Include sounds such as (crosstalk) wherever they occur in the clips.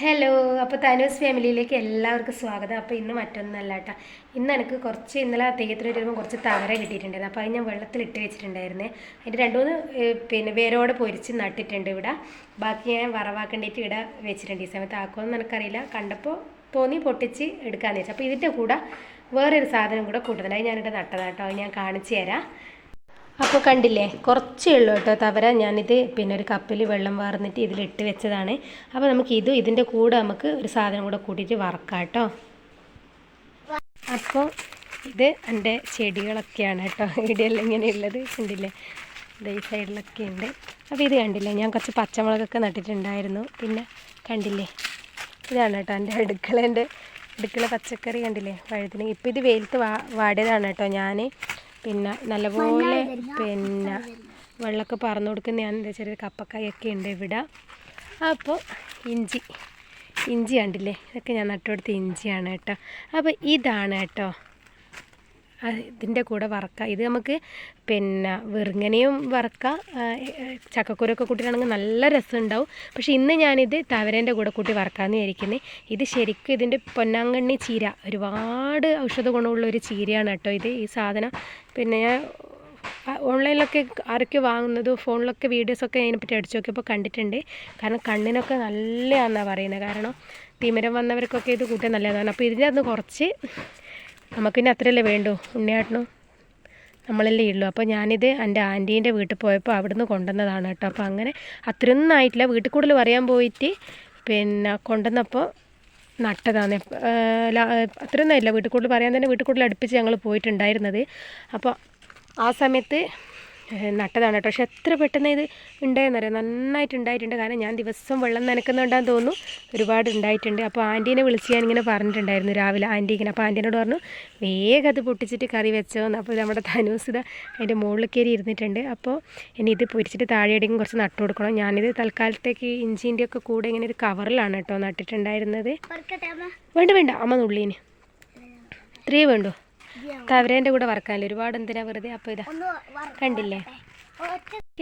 Hello അപ്പോൾ തനൂസ് ഫാമിലിയിലേക്ക് എല്ലാവർക്കും സ്വാഗതം. അപ്പോൾ ഇന്ന് മറ്റൊന്നല്ല കേട്ടോ ഇന്ന് എനിക്ക് കുറച്ച് ഇന്നലെ തെയ്യത്തിന് വരുമ്പോൾ കുറച്ച് തവര കിട്ടിയിട്ടുണ്ടായിരുന്നു. അപ്പോൾ അത് ഞാൻ വെള്ളത്തിലിട്ട് വെച്ചിട്ടുണ്ടായിരുന്നേ. അതിന്റെ രണ്ട് മൂന്ന് പിന്നെ വേരോടെ പൊരിച്ച് നട്ടിട്ടുണ്ട് ഇവിടെ. ബാക്കി ഞാൻ വറവാക്കേണ്ടിയിട്ട് ഇവിടെ വെച്ചിട്ടുണ്ട് ഈ സമയത്ത്. ആക്കുമെന്ന് എനിക്കറിയില്ല. കണ്ടപ്പോൾ തോന്നി പൊട്ടിച്ച് എടുക്കാമെന്ന് വെച്ചു. അപ്പോൾ ഇതിന്റെ കൂടെ വേറൊരു സാധനം കൂടെ കൂട്ടുന്നുണ്ട്. അത് ഞാനിവിടെ നട്ടതാട്ടോ അത് ഞാൻ കാണിച്ചു തരാം. അപ്പോൾ കണ്ടില്ലേ കുറച്ചേ ഉള്ളൂ കേട്ടോ തവര. ഞാനിത് പിന്നെ ഒരു കപ്പിൽ വെള്ളം വാർന്നിട്ട് ഇതിലിട്ട് വെച്ചതാണ്. അപ്പോൾ നമുക്ക് ഇത് ഇതിന്റെ കൂടെ നമുക്ക് ഒരു സാധനം കൂടെ കൂട്ടിയിട്ട് വറക്കാം കേട്ടോ. അപ്പോൾ ഇത് എന്റെ ചെടികളൊക്കെയാണ് കേട്ടോ. ഇവിടെയെല്ലാം ഇങ്ങനെയുള്ളത് കണ്ടില്ലേ? ദേ ഈ സൈഡിലൊക്കെ ഉണ്ട്. അപ്പോൾ ഇത് കണ്ടില്ലേ ഞാൻ കുറച്ച് പച്ചമുളകൊക്കെ നട്ടിട്ടുണ്ടായിരുന്നു. പിന്നെ കണ്ടില്ലേ ഇതാണ് കേട്ടോ എന്റെ അടുക്കളേന്റെ അടുക്കള പച്ചക്കറി കണ്ടില്ലേ വഴുതിന്. ഇപ്പോൾ ഇത് വെയിലത്ത് വാ വാടിയതാണ് കേട്ടോ ഞാൻ പിന്നെ നല്ലപോലെ പിന്നെ വെള്ളമൊക്കെ പറന്നു കൊടുക്കുന്ന ഞാൻ എന്താ ചെറിയ കപ്പക്കായൊക്കെ ഉണ്ട് ഇവിടെ. അപ്പോൾ ഇഞ്ചി ഇഞ്ചി കണ്ടില്ലേ? ഇതൊക്കെ ഞാൻ നട്ടുകൊടുത്ത ഇഞ്ചിയാണ് കേട്ടോ. അപ്പോൾ ഇതാണ് കേട്ടോ ഇതിന്റെ കൂടെ വറക്കുക ഇത് നമുക്ക് പിന്നെ വെറുങ്ങനെയും വറക്കാം. ആ, ഏ, ചക്കക്കുരൊക്കെ കൂട്ടിയിട്ടാണെങ്കിൽ നല്ല രസമുണ്ടാവും. പക്ഷേ ഇന്ന് ഞാനിത് തവരേന്റെ കൂടെ കൂട്ടി വറക്കാമെന്ന് വിചാരിക്കുന്നത് ഇത് ശരിക്കും ഇതിന്റെ പൊന്നാങ്കണ്ണി ചീര. ഒരുപാട് ഔഷധ ഗുണമുള്ള ഒരു ചീരയാണ് കേട്ടോ ഇത്. ഈ സാധനം പിന്നെ ഞാൻ ഓൺലൈനിലൊക്കെ ആരൊക്കെ വാങ്ങുന്നത് ഫോണിലൊക്കെ വീഡിയോസൊക്കെ അതിനെപ്പറ്റി അടിച്ചു നോക്കിയപ്പോൾ കണ്ടിട്ടുണ്ട്. കാരണം കണ്ണിനൊക്കെ നല്ലതാണെന്നാണ് പറയുന്നത് കാരണം തിമിരം വന്നവർക്കൊക്കെ ഇത് കൂട്ടാൻ നല്ലതാണ് അപ്പോൾ ഇതിന്റെ അന്ന് കുറച്ച് നമുക്കിനി അത്രയല്ലേ വേണ്ടൂ ഉണ്ണിയാട്ടനും? നമ്മളല്ലേ ഉള്ളൂ. അപ്പോൾ ഞാനിത് എന്റെ ആന്റീന്റെ വീട്ടിൽ പോയപ്പോൾ അവിടുന്ന് കൊണ്ടുവന്നതാണ് കേട്ടോ. അപ്പോൾ അങ്ങനെ അത്രയൊന്നും ആയിട്ടില്ല. വീട്ടിൽ കൂടുതൽ പറയാൻ പോയിട്ട് പിന്നെ കൊണ്ടുവന്നപ്പോൾ നട്ടതാണ്. അത്രയൊന്നും ആയില്ല വീട്ടിൽ കൂടുതൽ പറയാൻ തന്നെ വീട്ടിൽ കൂടുതൽ അടുപ്പിച്ച് ഞങ്ങൾ പോയിട്ടുണ്ടായിരുന്നത്. അപ്പോൾ ആ സമയത്ത് നട്ടതാണ് കേട്ടോ. പക്ഷെ എത്ര പെട്ടെന്ന് ഇത് ഉണ്ടായെന്നറിയാം? നന്നായിട്ട് ഉണ്ടായിട്ടുണ്ട് കാരണം ഞാൻ ദിവസം വെള്ളം നനക്കുന്നുണ്ടാന്ന് തോന്നുന്നു. ഒരുപാട് ഉണ്ടായിട്ടുണ്ട്. അപ്പോൾ ആന്റീനെ വിളിച്ച് ഞാൻ ഇങ്ങനെ പറഞ്ഞിട്ടുണ്ടായിരുന്നു രാവിലെ. ആന്റി ഇങ്ങനെ അപ്പോൾ ആന്റീനോട് പറഞ്ഞു വേഗം അത് പൊട്ടിച്ചിട്ട് കറി വെച്ചോന്ന് അപ്പോൾ നമ്മുടെ ധനൂസിത അതിന്റെ മുകളിൽ കയറി ഇരുന്നിട്ടുണ്ട്. അപ്പോൾ ഇനി ഇത് പൊരിച്ചിട്ട് താഴെയടിക്കും കുറച്ച് നട്ടു കൊടുക്കണം. ഞാനിത് തൽക്കാലത്തേക്ക് ഇഞ്ചിന്റെ ഒക്കെ കൂടെ ഇങ്ങനെ ഒരു കവറിലാണ് കേട്ടോ നട്ടിട്ടുണ്ടായിരുന്നത്. വേണ്ട വേണ്ട. അമ്മ നുള്ളീന് ഇത്രയേ വേണ്ടൂ. തവരേന്റെ കൂടെ വറക്കാനല്ലേ ഒരുപാട് എന്തിനാ വെറുതെ? അപ്പോൾ ഇതാ കണ്ടില്ലേ?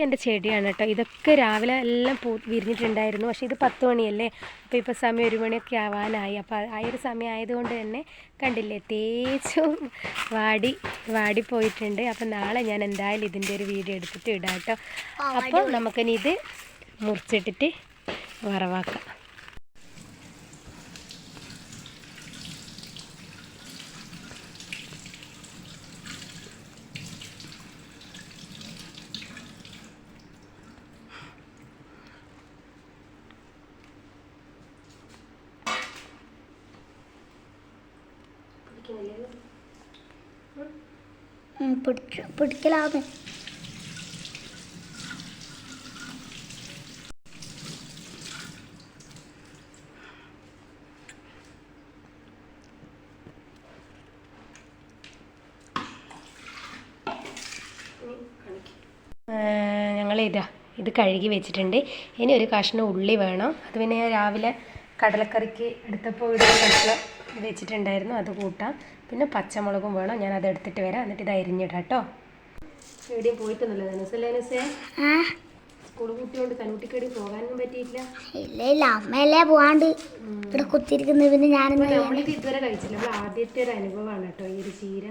എന്റെ ചെടിയാണ് കേട്ടോ. ഇതൊക്കെ രാവിലെ എല്ലാം പൂ വിരിഞ്ഞിട്ടുണ്ടായിരുന്നു. പക്ഷേ ഇത് പത്ത് മണിയല്ലേ? അപ്പോൾ ഇപ്പോൾ സമയം ഒരു മണിയൊക്കെ ആവാനായി. അപ്പോൾ ആ ഒരു സമയം ആയതുകൊണ്ട് തന്നെ കണ്ടില്ലേ? തേച്ചും വാടി വാടി പോയിട്ടുണ്ട്. അപ്പോൾ നാളെ ഞാൻ എന്തായാലും ഇതിന്റെ ഒരു വീഡിയോ എടുത്തിട്ട് ഇടാം കേട്ടോ. അപ്പോൾ നമുക്കിനി ഇത് മുറിച്ചിട്ടിട്ട് വറവാക്കാം. പിടിക്കലാന്ന്. ഞങ്ങളിതാ ഇത് കഴുകി വെച്ചിട്ടുണ്ട്. ഇനി ഒരു കഷ്ണം ഉള്ളി വേണം. അത് പിന്നെ രാവിലെ കടലക്കറിക്ക് എടുത്തപ്പോൾ ഇടുന്ന കഷ്ണം. വെച്ചിട്ടുണ്ടായിരുന്നു. അത് കൂട്ടാം. പിന്നെ പച്ചമുളകും വേണം. ഞാൻ അത് എടുത്തിട്ട് വരാം. എന്നിട്ട് ഇത് അരിഞ്ഞിടാം കേട്ടോ. എവിടെയും പോയിട്ടൊന്നുമില്ല ധനുസല്ലേ ധനുസേ. സ്കൂൾ കുട്ടിയോണ്ട് തനുട്ടിക്കേടി പോകാനൊന്നും പറ്റിയിട്ടില്ല. ഇല്ല ഇല്ല. അമ്മയല്ലേ പോവാണ്ട്. ഇവിടെ കുത്തിയിരിക്കുന്നത് പിന്നെ ഞാൻ നമ്മളിത് ഇതുവരെ കഴിച്ചില്ല. നമ്മൾ ആദ്യത്തെ ഒരു അനുഭവമാണ് കേട്ടോ. ഈ ഒരു ചീര.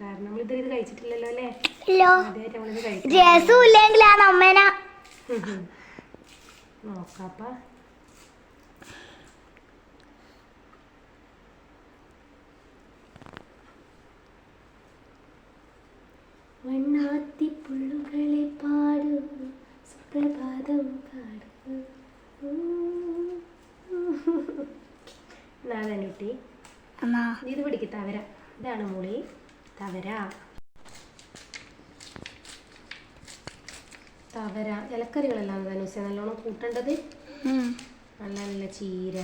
കാരണം നമ്മളിതുവരെ ഇത് കഴിച്ചിട്ടില്ലല്ലോ അല്ലേ? ആദ്യമായിട്ട് നമ്മളിത് കഴിക്കും രസം ഇല്ലെങ്കിലാണ് അമ്മേന. നോക്കാപ്പ വണ്ണാത്തിപ്പുള്ളുകളെ പാടും സുപ്രഭാതം പാടും നാദനുട്ടി ഇത് പിടിക്ക് തവര. ഇതാണ് മുളി. തവര. തവര. ഇലക്കറികളെല്ലാം ധനുസ നല്ലോണം കൂട്ടേണ്ടത്. നല്ല നല്ല ചീര.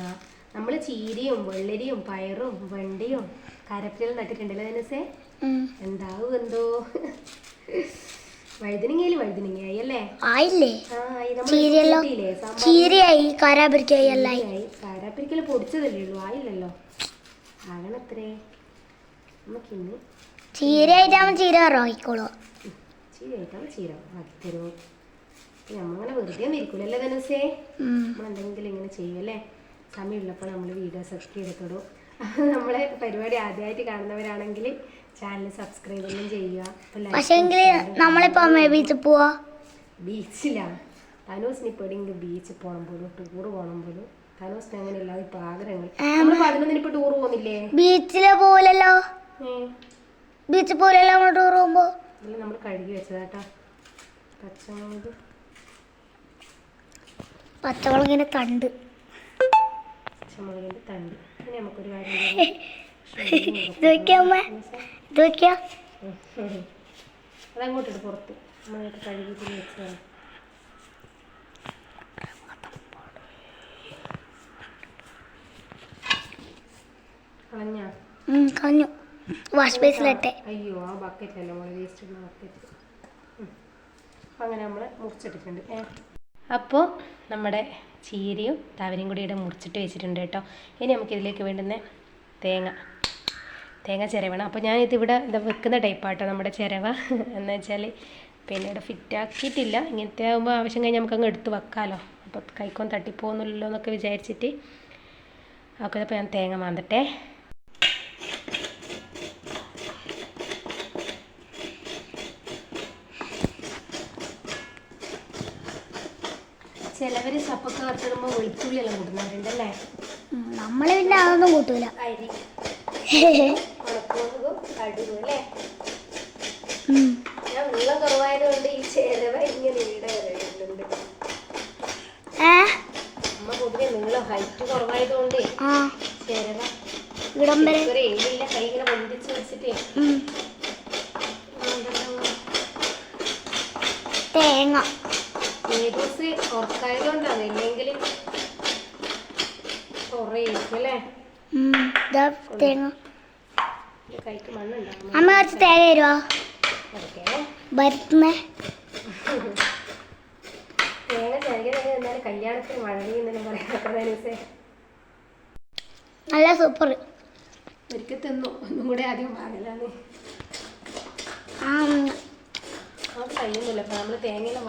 നമ്മൾ ചീരയും വെള്ളരിയും പയറും വെണ്ടയും കരപ്പിലും നട്ടിട്ടുണ്ടല്ലോ ധനുസേ. എന്താവും എന്തോ? വഴുതനങ്ങയിൽ വഴുതനങ്ങയായി അല്ലേ? ആയില്ലേ? ചീരയല്ലോ. ചീരയായി കരാപിരിക്കായി അല്ലായി പൊടിച്ചതല്ലേ ഉള്ളൂ? ആയില്ലല്ലോ. ആകണത്രേ. നമുക്കിന്ന് ചീരയായിട്ടാകുമ്പോൾ ചീര ഇറങ്ങിക്കോളൂ ചീര കഴിക്കാൻ ചീര. ആക്കി തരുമോ? നമ്മങ്ങനെ വെറുതെ ധനുസേ? ഉം. നമ്മളെന്തെങ്കിലും ഇങ്ങനെ ചെയ്യുമല്ലേ സമയമുള്ളപ്പോൾ നമ്മൾ വീഡിയോസ് ഒക്കെ എടുത്തിടും നമ്മളെ പരിപാടി ആദ്യമായിട്ട് കാണുന്നവരാണെങ്കിൽ ചാനൽ സബ്സ്ക്രൈബ് ഒന്നും ചെയ്യുക. പക്ഷേങ്കിൽ നമ്മളിപ്പോ ബീച്ചിൽ പോവാ? ബീച്ചിലാണ് തനോസിന് ഇപ്പോൾ എവിടെയെങ്കിലും ബീച്ചിൽ പോകണം പോലും ടൂർ പോകണം പോലും. തനോസിന് അങ്ങനെ ഇല്ലാതെ ഇപ്പൊ ആഗ്രഹങ്ങൾ നമ്മൾ പതിനൊന്നിന് ഇപ്പൊ ടൂർ പോകുന്നില്ലേ? ബീച്ചിൽ പോലല്ലോ ബീച്ച് ബീച്ചിൽ പോലല്ലോ നമ്മൾ ടൂർ പോകുമ്പോ? അല്ല നമ്മൾ കഴുകി വെച്ചതാട്ടാ. പച്ചമുളക്. പച്ചമുളകിന്റെ തണ്ട്. പച്ചമുളകിന്റെ തണ്ട്. ഇനി നമുക്കൊരു കാര്യം. (laughs) ഇത് വെക്കാ അമ്മ ഇത് വെക്കാ അതങ്ങോട്ടിട്ട് പുറത്ത് നമ്മളൊക്കെ കഴുകിയിട്ട് വെച്ചതാണ്. കളഞ്ഞാ? ഉം, കളഞ്ഞു. വാഷ് ബേസിലിട്ടെ അയ്യോ ആ നമ്മൾ വേസ്റ്റ് ഇടുന്ന ബക്കറ്റ് അപ്പം അങ്ങനെ നമ്മൾ മുറിച്ചെടുക്കുന്നുണ്ട് അപ്പോൾ നമ്മുടെ ചീരയും തവരയും കൂടി ഇവിടെ മുറിച്ചിട്ട് വെച്ചിട്ടുണ്ട് കേട്ടോ. ഇനി നമുക്ക് ഇതിലേക്ക് വേണ്ടുന്ന തേങ്ങ തേങ്ങ ചിരവണം. അപ്പോൾ ഞാൻ ഇതിവിടെ ഇത് വെക്കുന്ന ടൈപ്പാട്ടോ നമ്മുടെ ചിരവ. (laughs) എന്ന് വെച്ചാൽ പിന്നെ ഇവിടെ ഫിറ്റാക്കിയിട്ടില്ല ഇങ്ങനത്തെ ആകുമ്പോൾ ആവശ്യം കഴിഞ്ഞാൽ നമുക്കങ്ങ് എടുത്ത് വെക്കാമല്ലോ അപ്പോൾ കൈക്കോൻ തട്ടിപ്പോകുന്നില്ലല്ലോ എന്നൊക്കെ വിചാരിച്ചിട്ട്. ഒക്കെ അപ്പോൾ ഞാൻ തേങ്ങ മാന്തട്ടെ. ചിലവർ ചപ്പൊക്കെ വറുത്തിടുമ്പോൾ വെളുത്തുള്ളിയെല്ലാം കൂട്ടുന്നവരുണ്ടല്ലേ? നമ്മൾ നമ്മൾ പിന്നെ അതൊന്നും കൂട്ടൂല. (laughs) കടുകും അല്ലേ ഞാൻ വെള്ളം കുറവായതുകൊണ്ട് ഈ ചേരവ ഇങ്ങനെ ഇവിടെ വരുന്നുണ്ട്. ഏ? അമ്മ പൊതുവെ നീളം ഹൈറ്റ് കുറവായതുകൊണ്ട് ആ. ചിലവ ഇവിടം വരെ. ഒരു കൈ ഇങ്ങനെ പൊന്തിച്ച് വെച്ചിട്ട്. തേങ്ങ. ഏതൂസ് ഇല്ലെങ്കിൽ കുറേ ഇരിക്കും അല്ലേ? തേങ്ങ. കൈക്ക് മണ്ണുണ്ടാവും. അമ്മ കുറച്ച് തേങ്ങ തരുവാ? ഓക്കെ. തേങ്ങ എന്നാലും കല്യാണത്തിന് വഴങ്ങി എന്നെല്ലാം പറയാം. നല്ല സൂപ്പർ ഒരിക്കൽ തിന്നു. ഒന്നും കൂടെ ആദ്യം ഉം. നമുക്ക് കഴിയുന്നില്ല അപ്പം നമ്മൾ തേങ്ങയെല്ലാം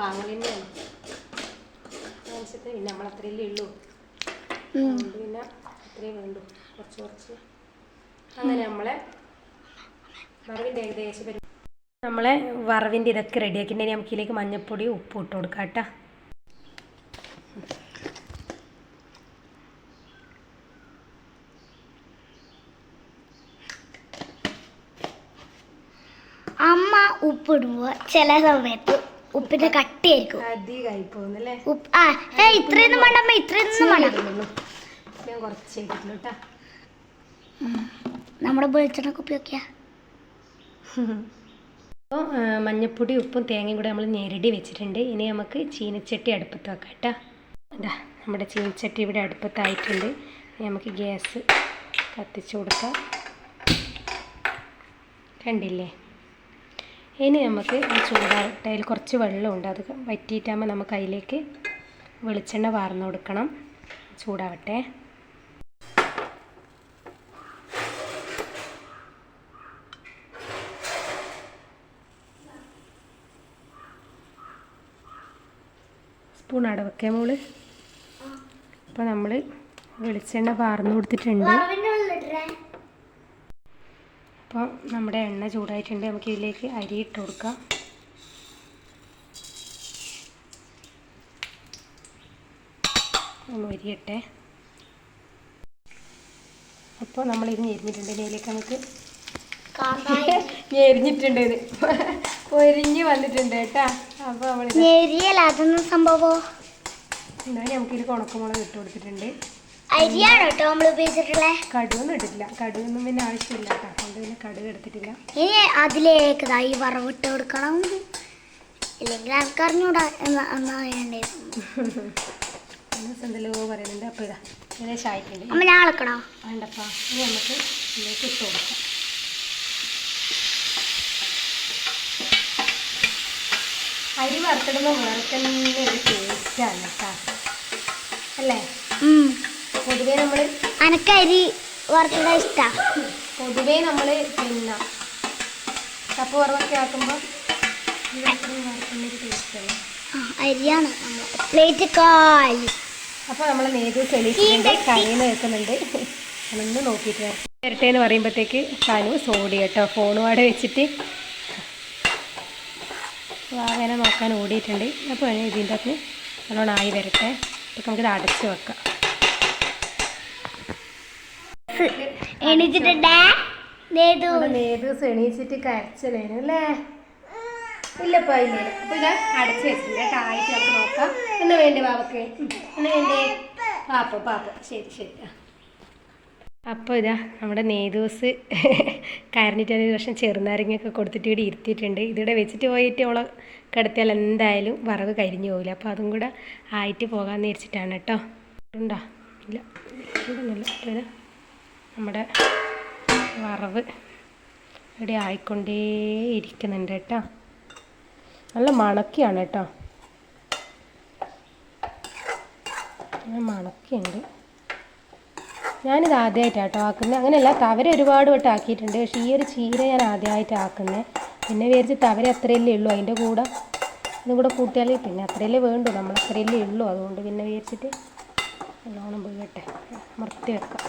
ആവശ്യത്തിന് പിന്നെ നമ്മൾ അത്രയല്ലേ ഉള്ളൂ. പിന്നെ അത്രയേ വേണ്ടു. കുറച്ച് കുറച്ച്. അങ്ങനെ നമ്മളെ വറവിന്റെ ഏകദേശം വരും നമ്മളെ വറവിന്റെ ഇതൊക്കെ റെഡിയാക്കിയിട്ടുണ്ടെങ്കിൽ നമുക്ക് ഇതിലേക്ക് മഞ്ഞൾപ്പൊടി ഉപ്പ് ഇട്ട് കൊടുക്കാം കേട്ടോ. അമ്മ ഉപ്പിടുമ്പോ ചില സമയത്ത് ഉപ്പിന്റെ കട്ടിയായിരിക്കും. അധികമായി പോകുന്നല്ലേ ആ ഇത്രയൊന്നും വേണ്ട അമ്മ ഇത്രയൊന്നും വേണ്ട. ഞാൻ കുറച്ച് നമ്മുടെ വെളിച്ചെണ്ണ കുപ്പി വെക്കാ അപ്പോൾ മഞ്ഞപ്പൊടി ഉപ്പും തേങ്ങയും കൂടെ നമ്മൾ ഞെരടി വെച്ചിട്ടുണ്ട്. ഇനി നമുക്ക് ചീനച്ചട്ടി അടുപ്പത്ത് വെക്കാം കേട്ടോ. ഇതാ നമ്മുടെ ചീനച്ചട്ടി ഇവിടെ അടുപ്പത്തായിട്ടുണ്ട്. ഇനി നമുക്ക് ഗ്യാസ് കത്തിച്ചു കൊടുക്കാം. കണ്ടില്ലേ? ഇനി നമുക്ക് ചൂടായിട്ട് അതിൽ കുറച്ച് വെള്ളമുണ്ട്. അത് വറ്റിയിട്ടാകുമ്പോൾ നമുക്ക് അതിലേക്ക് വെളിച്ചെണ്ണ വാർന്നു കൊടുക്കണം. ചൂടാവട്ടെ. സ്പൂൺ അടവൊക്കെ മോൾ. അപ്പോൾ നമ്മൾ വെളിച്ചെണ്ണ പാർന്നു കൊടുത്തിട്ടുണ്ട്. അപ്പോൾ നമ്മുടെ എണ്ണ ചൂടായിട്ടുണ്ട്. നമുക്ക് ഇതിലേക്ക് അരി ഇട്ട് കൊടുക്കാം. ഒന്ന് അരിയട്ടെ. അപ്പോൾ നമ്മളിത് ഞെരിഞ്ഞിട്ടുണ്ട്. ഇതിലേക്ക് നമുക്ക് (laughs) ഞെരിഞ്ഞിട്ടുണ്ട് ഇത്. പൊരിഞ്ഞ് വന്നിട്ടുണ്ട് കേട്ടാ. നമ്മൾ അതൊന്നും സംഭവോ? എന്തായാലും നമുക്കിത് ഉണക്കമുളക് ഇട്ട് കൊടുത്തിട്ടുണ്ട്. അരിയാണ് കേട്ടോ നമ്മൾ ഉപയോഗിച്ചിട്ടുള്ളത് കടുവൊന്നും ഇട്ടിട്ടില്ല. കടുവൊന്നും പിന്നെ ആവശ്യമില്ല കേട്ടോ അതുകൊണ്ട് പിന്നെ എടുത്തിട്ടില്ല. ഇനി അതിലേക്ക് ഈ വറവിട്ട് കൊടുക്കണം. ഇല്ലെങ്കിൽ വേണ്ടത് എന്തെല്ലോ പറയുന്നുണ്ട്. അപ്പോൾ ഇതാ ഏകദേശം ആയിട്ടുണ്ട്. അമ്മ ഞാൻ വേണ്ടപ്പാ. ഇനി നമുക്ക് ഇതിലേക്ക് ഇട്ട് കൊടുക്കാം. അരി വറുത്തിടുമ്പോൾ വേറെ തന്നെ ഒരു ടേസ്റ്റാണ് കേട്ടോ. അല്ലേ. പൊതുവേ നമ്മൾ അനക്ക് അരി വറുത്തത് ഇഷ്ടാ? പൊതുവേ നമ്മൾ പിന്നെ കപ്പ് വറവൊക്കെ ആക്കുമ്പോൾ വറുക്കുന്നൊരു ടേസ്റ്റല്ലേ ആ, അരിയാണ് പ്ലേറ്റ് കാലി. അപ്പോൾ നമ്മൾ നേതു തെളിയിച്ചിട്ടുണ്ട് കനിന്ന് വെക്കുന്നുണ്ട്. അതൊന്ന് നോക്കിയിട്ട് നേരത്തെ വരട്ടെ എന്ന് പറയുമ്പോഴത്തേക്ക് കനു സോടി കേട്ടോ ഫോണുമാടെ വെച്ചിട്ട്. വാവേനെ നോക്കാൻ ഓടിയിട്ടുണ്ട്. അപ്പോൾ ഇതിന്റെ അകത്ത് നല്ലോണം ആയി വരട്ടെ. അപ്പോൾ നമുക്കിത് അടച്ച് വെക്കാം. നേതൂസ് എണീച്ചിട്ട് കരച്ചലേനു അല്ലേ? ഇല്ലപ്പോ ഇല്ല. അപ്പൊ ഇതാ അടച്ച് വെച്ചിട്ടുണ്ട്. ആയിട്ട് നമുക്ക് നോക്കാം. എന്നാ വേണ്ടി പാപ്പക്ക് എന്നാ വേണ്ടി? പാപ്പ പാപ്പ. ശരി ശരി. ആ. അപ്പോൾ ഇതാ നമ്മുടെ നേതൂസ് കരഞ്ഞിട്ട് ഒരു വർഷം ചെറുനാരങ്ങയൊക്കെ കൊടുത്തിട്ട് ഇവിടെ ഇരുത്തിയിട്ടുണ്ട്. ഇതിവിടെ വെച്ചിട്ട് പോയിട്ട് ഓളെ കിടത്തിയാൽ എന്തായാലും വറവ് കരിഞ്ഞു പോകില്ല അപ്പോൾ അതും കൂടെ ആയിട്ട് പോകാമെന്ന് വിചാരിച്ചിട്ടാണ് കേട്ടോ. ഉണ്ടോ? ഇല്ല. ഇതൊന്നുമില്ല നമ്മുടെ വറവ് ഇവിടെ ആയിക്കൊണ്ടേ ഇരിക്കുന്നുണ്ട് കേട്ടോ. നല്ല മണക്കിയാണ് കേട്ടോ. മണക്കിയുണ്ട്. ഞാനിത് ആദ്യമായിട്ടാണ് കേട്ടോ ആക്കുന്നത്. അങ്ങനെയല്ല തവര ഒരുപാട് വട്ടം ആക്കിയിട്ടുണ്ട്. പക്ഷേ ഈ ഒരു ചീര ഞാൻ ആദ്യമായിട്ട് ആക്കുന്നത് പിന്നെ വിചാരിച്ച് തവര അത്രയല്ലേ ഉള്ളൂ അതിന്റെ കൂടെ ഇതും കൂടെ കൂട്ടിയാൽ പിന്നെ അത്രയല്ലേ വേണ്ടു നമ്മൾ അത്രയല്ലേ ഉള്ളൂ. അതുകൊണ്ട് പിന്നെ വിചാരിച്ചിട്ട് നല്ലോണം വീഴട്ടെ അമർത്തി വെക്കാം.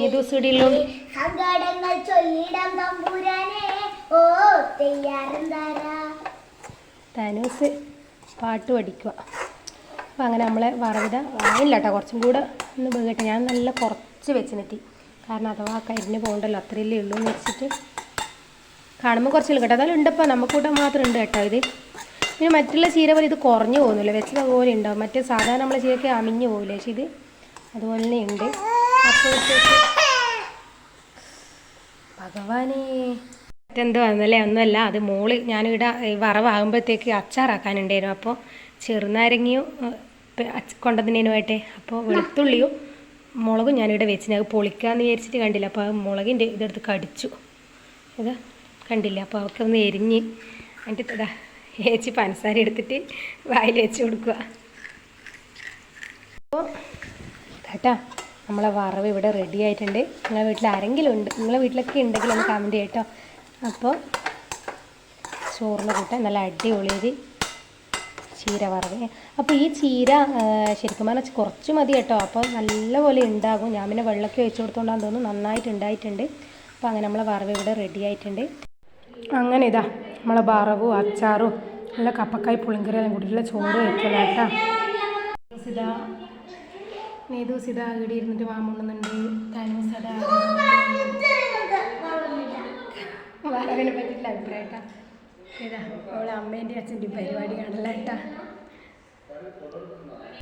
ഏത് ദിവസം ഓ തനൂസ് പാട്ട് പഠിക്കുക അപ്പോൾ അങ്ങനെ നമ്മളെ വറവിത വായില്ല കേട്ടോ കുറച്ചും കൂടെ ഒന്ന് വേകട്ടെ ഞാൻ നല്ല കുറച്ച് വെച്ച് നെറ്റി. കാരണം അഥവാ കരിഞ്ഞ് പോകണ്ടല്ലോ. അത്രയല്ലേ ഉള്ളൂ എന്ന് വെച്ചിട്ട് കാണുമ്പോൾ കുറച്ച് കേട്ടോ. അതായാലും ഉണ്ടപ്പോൾ കൂട്ടം മാത്രം ഉണ്ട് കേട്ടോ ഇത്. പിന്നെ മറ്റുള്ള ചീര പോലെ ഇത് കുറഞ്ഞു പോകുന്നില്ല. വെച്ചത് അതുപോലെ ഉണ്ടാവും മറ്റേ സാധാരണ നമ്മളെ ചീരയ്ക്ക് അമിഞ്ഞു പോകില്ല പക്ഷേ ഇത് അതുപോലെ തന്നെ ഉണ്ട്. അപ്പോഴത്തേക്ക് ഭഗവാനേ. മറ്റെന്തോ ആണെന്നല്ലേ ഒന്നുമല്ല അത് മോൾ ഞാനിവിടെ വറവാകുമ്പോഴത്തേക്ക് അച്ചാറാക്കാനുണ്ടായിരുന്നു. അപ്പോൾ ചെറുനാരങ്ങയും കൊണ്ടതിനേനുമായിട്ടെ അപ്പോൾ വെളുത്തുള്ളിയും മുളകും ഞാനിവിടെ വെച്ചിന്. അത് പൊളിക്കാന്ന് വിചാരിച്ചിട്ട് കണ്ടില്ല. അപ്പോൾ ആ മുളകിന്റെ ഇതെടുത്ത് കടിച്ചു. ഇത് കണ്ടില്ല. അപ്പോൾ അവൾക്ക് ഒന്ന് എരിഞ്ഞ് എന്നിട്ട് ഇതാ ഏച്ചി പഞ്ചസാര എടുത്തിട്ട് വായിൽ വെച്ച് കൊടുക്കുക അപ്പോൾ കേട്ടാ നമ്മളെ വറവ് ഇവിടെ റെഡി ആയിട്ടുണ്ട്. നിങ്ങളെ വീട്ടിൽ ആരെങ്കിലും ഉണ്ട്? നിങ്ങളെ വീട്ടിലൊക്കെ ഉണ്ടെങ്കിൽ ഒന്ന് കമന്റ് ചെയ്യട്ടോ. അപ്പോൾ ചോറിന്റെ കൂട്ട നല്ല അടിപൊളിയൊരു ചീര വറവ് അപ്പോൾ ഈ ചീര ശരിക്കും പറഞ്ഞാൽ കുറച്ച് മതി കേട്ടോ. അപ്പോൾ നല്ലപോലെ ഉണ്ടാകും. ഞാൻ പിന്നെ വെള്ളമൊക്കെ ഒഴിച്ചു കൊടുത്തോണ്ടാന്ന് തോന്നുന്നു നന്നായിട്ട് ഉണ്ടായിട്ടുണ്ട്. അപ്പോൾ അങ്ങനെ നമ്മളെ വറവ് ഇവിടെ റെഡി ആയിട്ടുണ്ട്. അങ്ങനെ ഇതാ നമ്മളെ വറവും അച്ചാറും നല്ല കപ്പക്കായ് പുളിങ്കറിയെല്ലാം കൂട്ടിയിട്ടുള്ള ചോറ് വയ്ക്കണം കേട്ടോ. ഇതാ ഇവിടെ ഇരുന്നിട്ട് അതാ വറവിനെ പറ്റിയിട്ടുള്ള അഭിപ്രായം ഏതാ ഇതാ അവളെ അമ്മേന്റെയും അച്ഛന്റെയും പരിപാടി കേട്ടോ